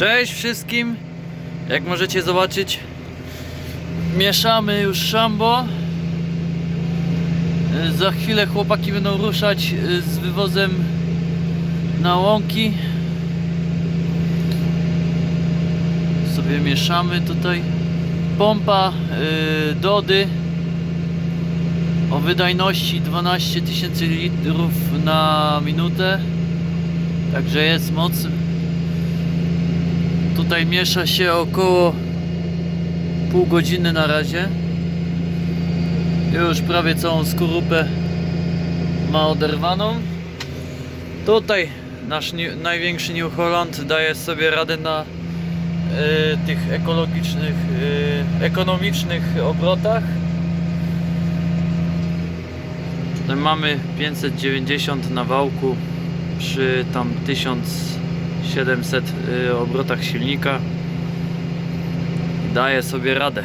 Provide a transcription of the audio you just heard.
Cześć wszystkim! Jak możecie zobaczyć, mieszamy już szambo. Y, Za chwilę chłopaki będą ruszać y, z wywozem na łąki. Sobie mieszamy tutaj. Pompa y, Dody o wydajności 12 tysięcy litrów na minutę. Także jest moc. Tutaj miesza się około pół godziny na razie. Już prawie całą skorupę ma oderwaną. Tutaj nasz największy New Holland daje sobie radę na y, tych ekologicznych, y, ekonomicznych obrotach. Tutaj mamy 590 na wałku przy tam 1000 700 y, obrotach silnika. Daje sobie radę.